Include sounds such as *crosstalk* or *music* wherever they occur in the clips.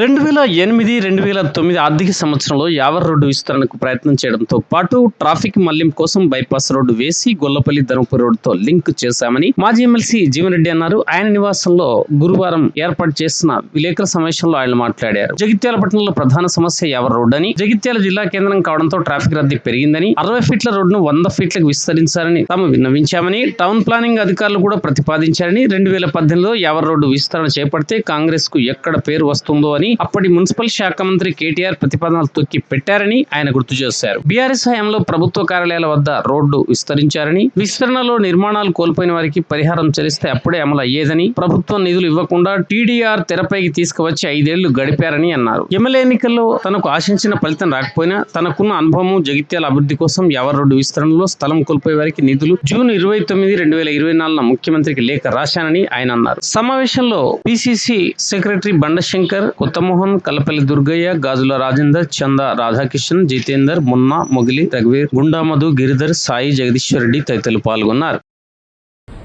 రెండు వేల ఎనిమిది రెండు వేల తొమ్మిది ఆర్థిక సంవత్సరంలో యావర్ రోడ్డు విస్తరణకు ప్రయత్నం చేయడంతో పాటు ట్రాఫిక్ మళ్ళింపు కోసం బైపాస్ రోడ్డు వేసి గొల్లపల్లి ధర్మపురి రోడ్డుతో లింక్ చేశామని మాజీ ఎమ్మెల్సీ జీవన్రెడ్డి అన్నారు. ఆయన నివాసంలో గురువారం ఏర్పాటు చేసిన విలేకరుల సమావేశంలో ఆయన మాట్లాడారు. జగిత్యాల పట్టణంలో ప్రధాన సమస్య యావర్ రోడ్డు అని జగిత్యాల జిల్లా కేంద్రం కావడంతో ట్రాఫిక్ రద్దీ పెరిగిందని అరవై ఫీట్ల రోడ్డును వంద ఫీట్లకు విస్తరించాలని తాము విన్నవించామని టౌన్ ప్లానింగ్ అధికారులు కూడా ప్రతిపాదించారని రెండు వేల పద్దెనిమిదిలో యావర్ రోడ్డు విస్తరణ చేపడితే కాంగ్రెస్కు ఎక్కడ పేరు వస్తుందో అని అప్పటి మున్సిపల్ శాఖ మంత్రి కేటీఆర్ ప్రతిపాదనలు తొక్కి పెట్టారని ఆయన గుర్తు చేశారు. బీఆర్ఎస్ హయాంలో ప్రభుత్వ కార్యాలయాల వద్ద రోడ్డు విస్తరించారని విస్తరణలో నిర్మాణాలు కోల్పోయిన వారికి పరిహారం చెల్లిస్తే అప్పుడే అమలు అయ్యేదని ప్రభుత్వం నిధులు ఇవ్వకుండా టీడీఆర్ తెరపైకి తీసుకువచ్చి ఐదేళ్ళు గడిపారని అన్నారు. ఎమ్మెల్యే ఎన్నికల్లో తనకు ఆశించిన ఫలితం రాకపోయినా తనకున్న అనుభవం జగిత్యాల అభివృద్ధి కోసం యావర్ రోడ్డు విస్తరణలో స్థలం కోల్పోయే వారికి నిధులు జూన్ ఇరవై తొమ్మిది రెండు వేల ఇరవై నాలుగున ముఖ్యమంత్రికి లేఖ రాశానని ఆయన అన్నారు. సమావేశంలో పిసిసి సెక్రటరీ బండశంకర్ కొత్తమోహన్ కలపల్లి దుర్గయ్య గాజుల రాజేందర్ చంద రాధాకిషన్ జితేందర్ మున్నా మొగిలి రఘువీర్ గుండామధు గిరిధర్ సాయి జగదీశ్వర్ రెడ్డి తదితరులు పాల్గొన్నారు.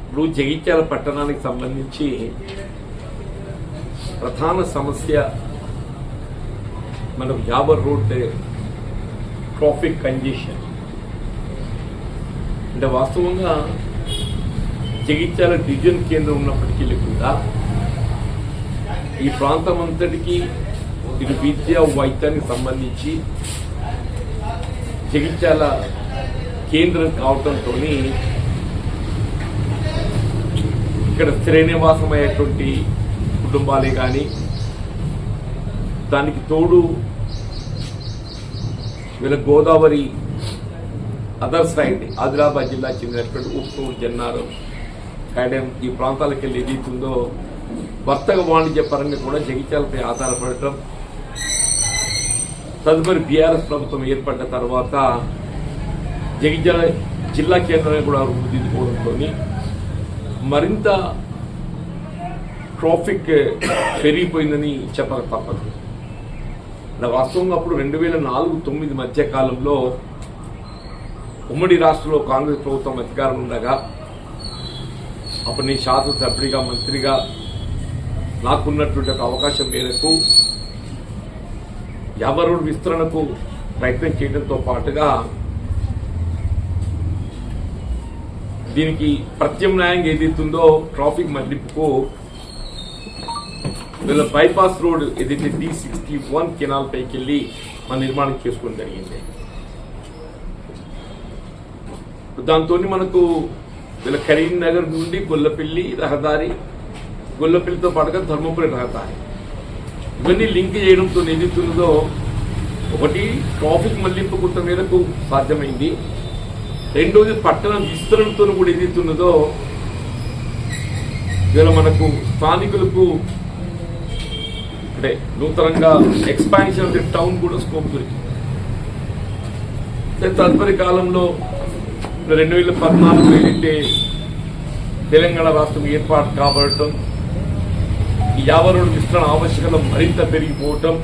ఇప్పుడు జగిత్యాల పట్టణానికి సంబంధించి ప్రధాన సమస్య మన యాబర్ రోడ్ ట్రాఫిక్ కంజెషన్. అంటే వాస్తవంగా జగిత్యాల డివిజన్ కేంద్రం ఉన్నప్పటికీ కూడా ఈ ప్రాంతం అంతటికి ఇటు విద్య వైద్యానికి సంబంధించి జగిత్యాల కేంద్రం కావటంతో ఇక్కడ స్థిర కుటుంబాలే కానీ దానికి తోడు వీళ్ళ గోదావరి అదర్ సైడ్ ఆదిలాబాద్ జిల్లా చెందినటువంటి ఉప్పూరు జన్నారం కాయడం ఈ ప్రాంతాలకు వెళ్ళి ఏదైతుందో వర్తక వాణిజ్య పరంగా కూడా జగిత్యాలపై ఆధారపడటం తదుపరి బీఆర్ఎస్ ప్రభుత్వం ఏర్పడ్డ తర్వాత జగిత్యాల జిల్లా కేంద్రాన్ని కూడా రూపుదిద్దుకోవడంతో మరింత ట్రాఫిక్ పెరిగిపోయిందని చెప్పక తప్పదు. ఇలా వాస్తవంగా అప్పుడు రెండు వేల నాలుగు తొమ్మిది మధ్య కాలంలో ఉమ్మడి రాష్ట్రంలో కాంగ్రెస్ ప్రభుత్వం అధికారం ఉండగా అప్పుడు నేను శాసనసభ్యుడిగా మంత్రిగా నాకున్నటువంటి ఒక అవకాశం మేరకు యాభై విస్తరణకు ప్రయత్నం చేయడంతో పాటుగా దీనికి ప్రత్యామ్నాయంగా ఏదైతుందో ట్రాఫిక్ మళ్ళింపుకు వీళ్ళ బైపాస్ రోడ్ ఏదైతే డి సిక్స్టీ వన్ కెనాల్ పైకి వెళ్ళి మన నిర్మాణం చేసుకోవడం జరిగింది. దాంతో మనకు వీళ్ళ కరీంనగర్ నుండి గొల్లపల్లి రహదారి గొల్లపల్లితో పాటుగా ధర్మపురి రహదారి ఇవన్నీ లింక్ చేయడంతో ఏదైతున్నదో ఒకటి ట్రాఫిక్ మళ్ళింపు కొంత మేరకు సాధ్యమైంది రెండోది పట్టణ విస్తరణతో కూడా ఏదైతున్నదో ఇవాళ మనకు స్థానికులకు అంటే నూతనంగా ఎక్స్పాన్షన్ ఆఫ్ ది టౌన్ కూడా స్కోప్ దొరికింది తదుపరి కాలంలో రెండు వేల పద్నాలుగు ఏదైతే తెలంగాణ రాష్ట్రం ఏర్పాటు కాబడటం ఈ యాభై రోడ్డు విస్తరణ ఆవశ్యకత మరింత పెరిగిపోవటం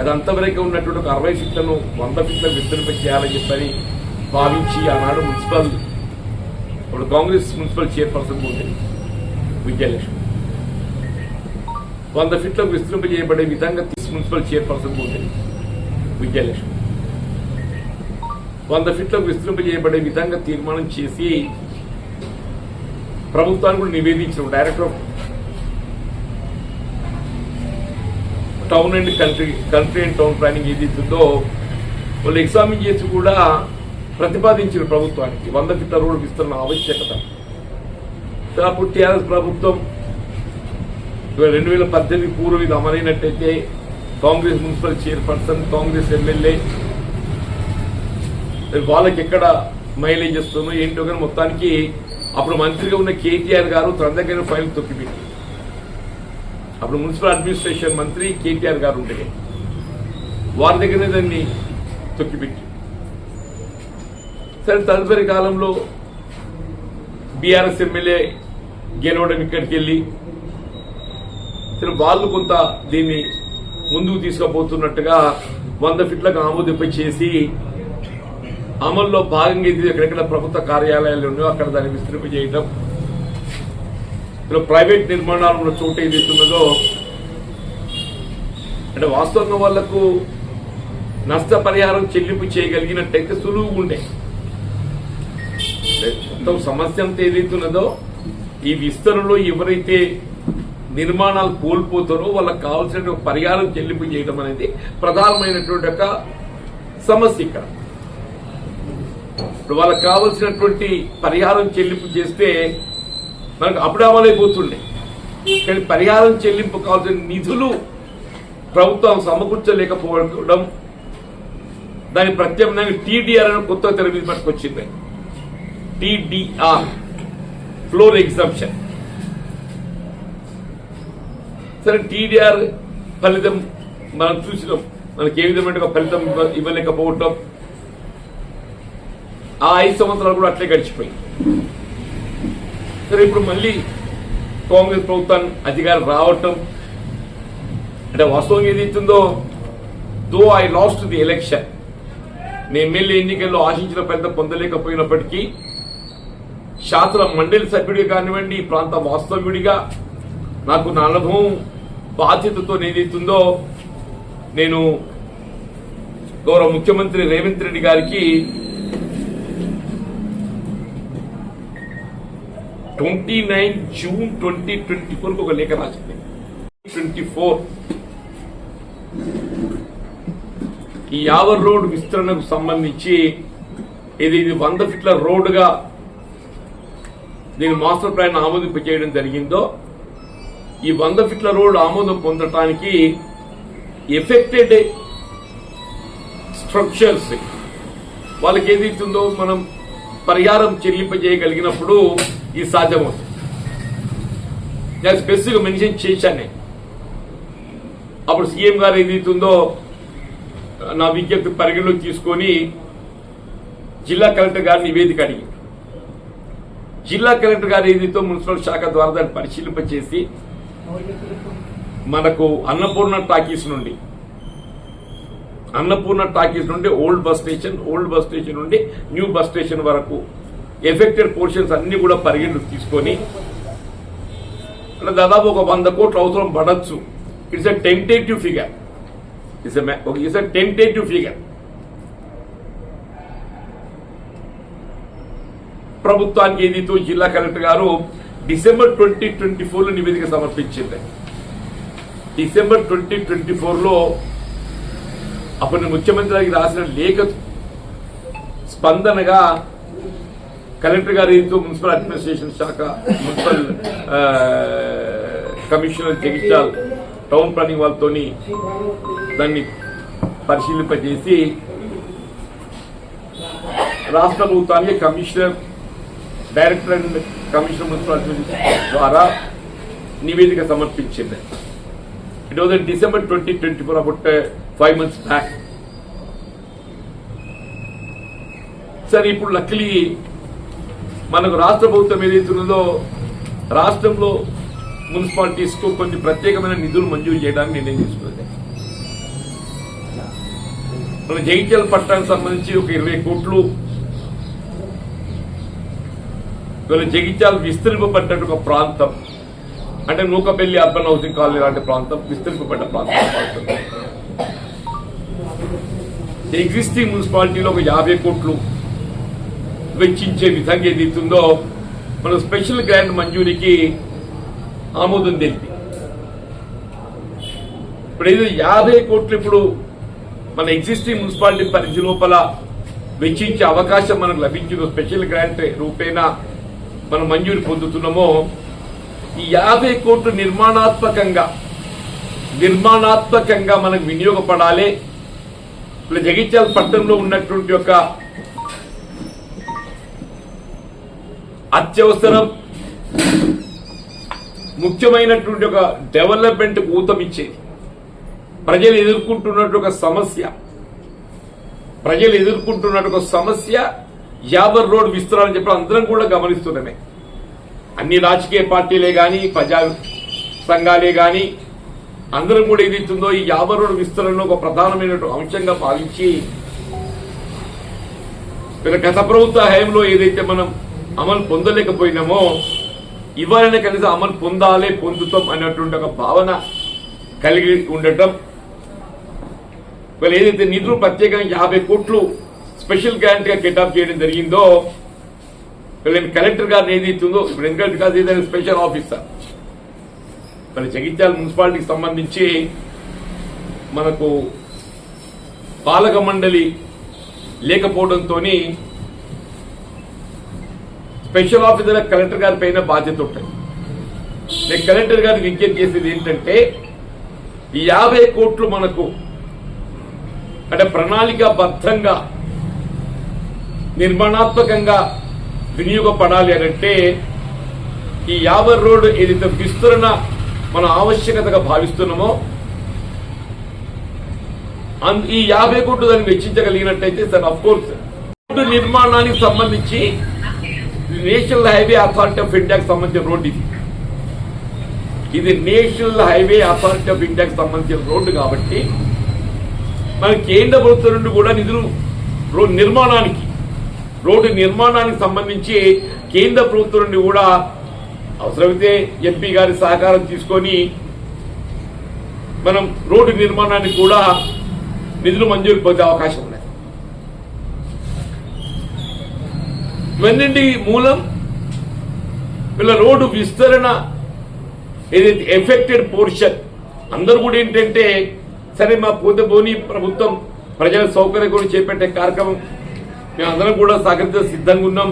అది అంతవరకు ఉన్నటువంటి ఒక అరవై ఫీట్లను వంద ఫీట్ల విస్తరింప చేయాలని చెప్పని భావించి ఆనాడు మున్సిపల్ ఇప్పుడు కాంగ్రెస్ మున్సిపల్ చైర్పర్సన్ ఉంది విజయలక్ష్మి. వంద ఫీట్లకు విస్తరింప చేయబడే విధంగా మున్సిపల్ చైర్పర్సన్ ఉంది విజయలక్ష్మి. వంద ఫీట్లకు విస్తరింప చేయబడే విధంగా తీర్మానం చేసి ప్రభుత్వానికి కూడా నివేదించడం director of town and country country and town planning ఏదైతుందో వాళ్ళు ఎగ్జామిన్ చేసి కూడా ప్రతిపాదించిన ప్రభుత్వానికి. వంద ఫీట్ల విస్తరణ ఆవశ్యకత. అప్పుడు టీఆర్ఎస్ ప్రభుత్వం రెండు వేల పద్దెనిమిది పూర్వం ఇది అమలైనట్టయితే Congress municipal chairperson Congress MLA వాళ్ళకి ఎక్కడ మైలేజ్ వస్తుందో ఏంటో కానీ మొత్తానికి అప్పుడు మంత్రిగా ఉన్న కేటీఆర్ గారు తన దగ్గర ఫైల్ తొక్కిపెట్టి అప్పుడు మున్సిపల్ అడ్మినిస్ట్రేషన్ మంత్రి కేటీఆర్ గారు ఉండే వారి దగ్గరనే దాన్ని తొక్కిపెట్టి. సరే తదుపరి కాలంలో బీఆర్ఎస్ ఎమ్మెల్యే గెలవడం ఇక్కడికి వెళ్ళి సరే వాళ్ళు కొంత దీన్ని ముందుకు తీసుకుపోతున్నట్టుగా వంద ఫీట్లకు ఆమోదింప చేసి అమల్లో భాగంగా ఇది ఎక్కడెక్కడ ప్రభుత్వ కార్యాలయాలు ఉన్నాయో అక్కడ దాన్ని విస్తరింప చేయడం ఇలా ప్రైవేట్ నిర్మాణాలు ఉన్న చోట ఉన్నదో అంటే వాస్తవంగా వాళ్ళకు నష్టపరిహారం చెల్లింపు చేయగలిగినట్టయితే సులువుగా ఉండే. మొత్తం సమస్య అంతా ఏదైతున్నదో ఈ విస్తరణలో ఎవరైతే నిర్మాణాలు కోల్పోతారో వాళ్ళకి కావాల్సిన పరిహారం చెల్లింపు చేయడం అనేది ప్రధానమైనటువంటి ఒక సమస్య ఇక్కడ. ఇప్పుడు వాళ్ళకి కావలసినటువంటి పరిహారం చెల్లింపు చేస్తే మనకు అప్పుడు అమలైపోతుండే కానీ పరిహారం చెల్లింపు కావాల్సిన నిధులు ప్రభుత్వం సమకూర్చలేకపోవడం దాని ప్రత్యామ్నాయంగా టీడీఆర్ అని కొత్త తెర మీద పట్టుకొచ్చింది టీడీఆర్ ఫ్లోర్ ఎగ్జామ్షన్ సరే టీడీఆర్ ఫలితం మనం చూసినాం. మనకి ఏ విధమైన ఫలితం ఇవ్వలేకపోవటం ఆ ఐదు సంవత్సరాలు కూడా అట్లే గడిచిపోయి సరే ఇప్పుడు మళ్ళీ కాంగ్రెస్ ప్రభుత్వాన్ని అధికారం రావటం అంటే వాస్తవం ఏదైతుందో though I lost the election. నేను ఎమ్మెల్యే ఎన్నికల్లో ఆశించిన పెద్ద పొందలేకపోయినప్పటికీ శాసన మండలి సభ్యుడిగా కానివ్వండి ఈ ప్రాంత వాస్తవ్యుడిగా నాకు నా అనుభవం బాధ్యతతో ఏదైతుందో నేను గౌరవ ముఖ్యమంత్రి రేవంత్ రెడ్డి గారికి twenty nine June twenty twenty four ఒక లేఖ రాసింది. ట్వంటీ ఫోర్ ఈ యావర్ రోడ్ విస్తరణకు సంబంధించి ఇది ఇది వంద ఫీట్ల రోడ్డుగా దీని మాస్టర్ ప్లాన్ ఆమోదింప చేయడం జరిగిందో ఈ వంద ఫీట్ల రోడ్ ఆమోదం పొందటానికి ఎఫెక్టెడ్ స్ట్రక్చర్స్ వాళ్ళకి ఏదైతుందో మనం పరిహారం చెల్లింపజేయగలిగినప్పుడు ఇది సాధ్యమవుతుంది నేను స్పెసిఫిక్ మెన్షన్ చేశాను నేను. అప్పుడు సీఎం గారు ఏదైతుందో నా విజ్ఞప్తి పరిగణలోకి తీసుకొని జిల్లా కలెక్టర్ గారి నివేదిక అడిగి జిల్లా కలెక్టర్ గారు ఏదైతే మున్సిపల్ శాఖ ద్వారా దాన్ని పరిశీలింపచేసి మనకు అన్నపూర్ణ టాకీస్ నుండి అన్నపూర్ణ టాకీస్ నుండి old bus station old bus station నుండి న్యూ బస్ స్టేషన్ వరకు ఎఫెక్టెడ్ పోర్షన్స్ అన్ని కూడా పరిగణలోకి తీసుకొని దాదాపు ఒక వంద కోట్లు అవసరం పడచ్చు. It's a tentative figure it's it's a tentative figure ప్రభుత్వానికి ఏదైతే జిల్లా కలెక్టర్ గారు డిసెంబర్ ట్వంటీ ట్వంటీ ఫోర్లో నివేదిక సమర్పించింది. డిసెంబర్ ట్వంటీ ట్వంటీ ఫోర్లో అప్పుడు ముఖ్యమంత్రి గారికి రాసిన లేఖ స్పందనగా కలెక్టర్ గారితో మున్సిపల్ అడ్మినిస్ట్రేషన్ శాఖ municipal commissioner Jagtial town planning వాళ్ళతో దాన్ని పరిశీలింపజేసి రాష్ట్ర ప్రభుత్వానికి commissioner director and commissioner municipal administration ద్వారా నివేదిక సమర్పించింది. It was December twenty twenty four about five months back సరే ఇప్పుడు లక్లీ మనకు రాష్ట్ర ప్రభుత్వం ఏదైతే ఉన్నదో రాష్ట్రంలో మున్సిపాలిటీస్కు కొన్ని ప్రత్యేకమైన నిధులు మంజూరు చేయడానికి నిర్ణయం తీసుకుంది మన జగిత్యాల పట్టణానికి సంబంధించి ఒక ఇరవై కోట్లు ఇవాళ జగిత్యాల విస్తరింపబడ్డ ఒక ప్రాంతం. అంటే నూకపల్లి అర్బన్ హౌసింగ్ కాలనీ లాంటి ప్రాంతం విస్తరింపబడ్డ ప్రాంతం. *laughs* ఎగ్జిస్టింగ్ మున్సిపాలిటీలో ఒక యాభై కోట్లు వెచ్చించే విధంగా ఏదైతుందో మన స్పెషల్ గ్రాంట్ మంజూరికి ఆమోదం తెలిపి. ఇప్పుడు ఏదో యాభై కోట్లు ఇప్పుడు మన ఎగ్జిస్టింగ్ మున్సిపాలిటీ పరిధి లోపల వెచ్చించే అవకాశం మనకు లభించిందో స్పెషల్ గ్రాంట్ రూపేణా మనం మంజూరు పొందుతున్నామో ఈ యాభై కోట్లు నిర్మాణాత్మకంగా నిర్మాణాత్మకంగా మనకు వినియోగపడాలి. ఇప్పుడు జగిత్యాల పట్టణంలో ఉన్నటువంటి యొక్క అత్యవసరం. ముఖ్యమైనటువంటి ఒక డెవలప్మెంట్ ఊతమిచ్చేది. ప్రజలు ఎదుర్కొంటున్నట్టు ఒక సమస్య. ప్రజలు ఎదుర్కొంటున్నట్టు ఒక సమస్య యాబర్ రోడ్ విస్తరణ చెప్పి అందరం కూడా గమనిస్తున్నామే. అన్ని రాజకీయ పార్టీలే గాని ప్రజా సంఘాలే గాని అందరం కూడా ఏదైతుందో ఈ యాబర్ రోడ్ విస్తరణలో ఒక ప్రధానమైన అంశంగా భావించి గత ప్రభుత్వ హయాంలో ఏదైతే మనం అమలు పొందలేకపోయినామో ఇవ్వాలనే కనీసం అమలు పొందాలి పొందుతాం అన్నటువంటి ఒక భావన కలిగి ఉండటం. వాళ్ళు ఏదైతే నిధులు ప్రత్యేకంగా యాభై కోట్లు స్పెషల్ గ్రాంట్గా కెటాప్ చేయడం జరిగిందో వీళ్ళని కలెక్టర్ గారిని ఏదైతుందో ఇప్పుడు ఎందుకంటే కాదు ఏదైనా స్పెషల్ ఆఫీసర్ మరి జగిత్యాల మున్సిపాలిటీకి సంబంధించి మనకు పాలక మండలి లేకపోవడంతో స్పెషల్ ఆఫీసర్ కలెక్టర్ గారి పైన బాధ్యత ఉంటాయి నేను కలెక్టర్ గారికి విజ్ఞప్తి చేసేది ఏంటంటే ఈ యాభై కోట్లు మనకు అంటే ప్రణాళికాబద్ధంగా నిర్మాణాత్మకంగా వినియోగపడాలి అని అంటే ఈ యాభై రోడ్డు ఏదైతే విస్తరణ మన ఆవశ్యకతగా భావిస్తున్నామో ఈ యాభై కోట్లు దాన్ని వెచ్చించగలిగినట్టయితే సార్ అఫ్ కోర్స్ రోడ్డు నిర్మాణానికి సంబంధించి నేషనల్ హైవే అథారిటీ ఆఫ్ ఇండియాకి సంబంధించిన రోడ్డు ఇది. ఇది నేషనల్ హైవే అథారిటీ ఆఫ్ ఇండియాకి సంబంధించిన రోడ్డు కాబట్టి మన కేంద్ర ప్రభుత్వం నుండి కూడా నిధులు రోడ్డు నిర్మాణానికి రోడ్డు నిర్మాణానికి సంబంధించి కేంద్ర ప్రభుత్వం నుండి కూడా అవసరమైతే ఎంపీ గారి సహకారం తీసుకొని మనం రోడ్డు నిర్మాణానికి కూడా నిధులు మంజూరు పొందే అవకాశం. ఉన్నది మూలం వీళ్ళ రోడ్డు విస్తరణ ఏదైతే ఎఫెక్టెడ్ పోర్షన్ అందరూ కూడా ఏంటంటే సరే మా పూత పోని ప్రభుత్వం ప్రజల సౌకర్యం కూడా చేపట్టే కార్యక్రమం మేము అందరం కూడా సహకరించ సిద్ధంగా ఉన్నాం.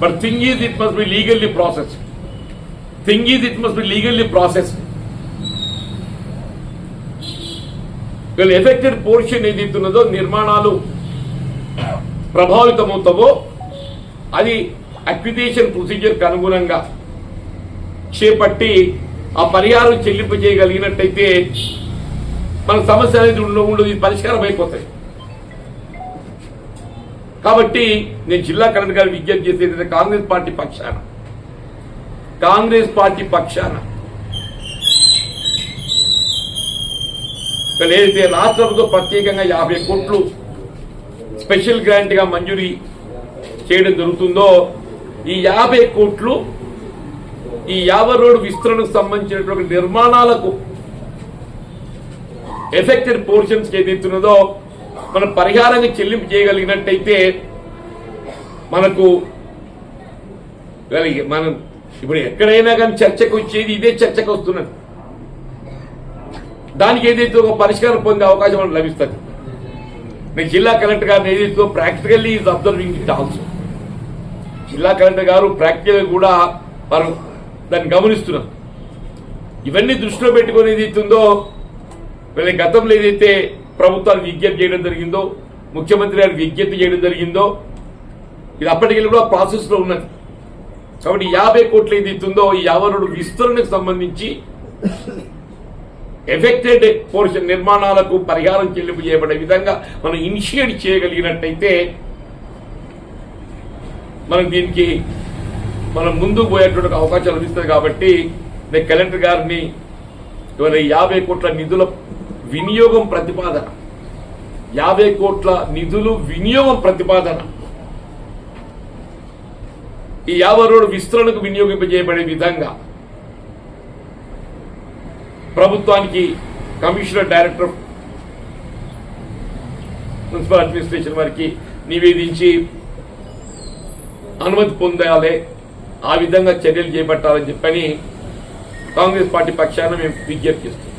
But thing is it must be legally process thing is it must be legally process వీళ్ళ ఎఫెక్టెడ్ పోర్షన్ ఏదైతే ఉన్నదో నిర్మాణాలు ప్రభావితమవుతావో అది అక్విజేషన్ ప్రొసీజర్కి అనుగుణంగా చేపట్టి ఆ పరిహారం చెల్లింపు చేయగలిగినట్టయితే మన సమస్య అనేది ఉండదు ఇది పరిష్కారం అయిపోతాయి. కాబట్టి నేను జిల్లా కలెక్టర్ గారు విజ్ఞప్తి చేసేది కాంగ్రెస్ పార్టీ పక్షాన కాంగ్రెస్ పార్టీ పక్షాన లేదైతే ఏదైతే ప్రత్యేకంగా యాభై కోట్లు స్పెషల్ గ్రాంట్గా మంజూరీ చేయడం జరుగుతుందో ఈ యాభై కోట్లు ఈ యాభై రోడ్డు విస్తరణకు సంబంధించినటువంటి నిర్మాణాలకు ఎఫెక్టెడ్ పోర్షన్స్ ఏదైతున్నదో మనం పరిహారంగా చెల్లింపు చేయగలిగినట్టయితే మనకు మనం ఇప్పుడు ఎక్కడైనా కానీ చర్చకు వచ్చేది ఇదే చర్చకు వస్తున్నది. దానికి ఏదైతే ఒక పరిష్కారం పొందే అవకాశం మనకు లభిస్తుంది. నేను జిల్లా కలెక్టర్ గారిని ఏదైతే practically is observing it also. జిల్లా కలెక్టర్ గారు ప్రాక్టికల్గా కూడా మనం దాన్ని గమనిస్తున్నారు. ఇవన్నీ దృష్టిలో పెట్టుకొని ఏదైతుందో వీళ్ళ గతంలో ఏదైతే ప్రభుత్వాలు విజ్ఞప్తి చేయడం జరిగిందో ముఖ్యమంత్రి గారు విజ్ఞప్తి చేయడం జరిగిందో ఇది అప్పటికి కూడా ప్రాసెస్లో ఉన్నది. కాబట్టి యాభై కోట్లు ఏదైతుందో ఈ యాభై విస్తరణకు సంబంధించి ఎఫెక్టెడ్ పోర్షన్ నిర్మాణాలకు పరిహారం చెల్లింపు చేయబడే విధంగా మనం ఇనిషియేట్ చేయగలిగినట్టయితే మనం దీనికి మనం ముందుకు పోయేటువంటి అవకాశం లభిస్తుంది కాబట్టి నేను కలెక్టర్ గారిని ఇవాళ యాభై కోట్ల నిధుల వినియోగం ప్రతిపాదన యాభై కోట్ల నిధులు వినియోగం ప్రతిపాదన ఈ యాభై రోడ్డు విస్తరణకు వినియోగింపజేయబడే విధంగా ప్రభుత్వానికి కమిషనర్ డైరెక్టర్ మున్సిపల్ అడ్మినిస్ట్రేషన్ వారికి నివేదించి అనుమతి పొందాలి ఆ విధంగా చర్యలు చేపట్టాలని చెప్పని కాంగ్రెస్ పార్టీ పక్షాన మేము విజ్ఞప్తి చేస్తున్నాం.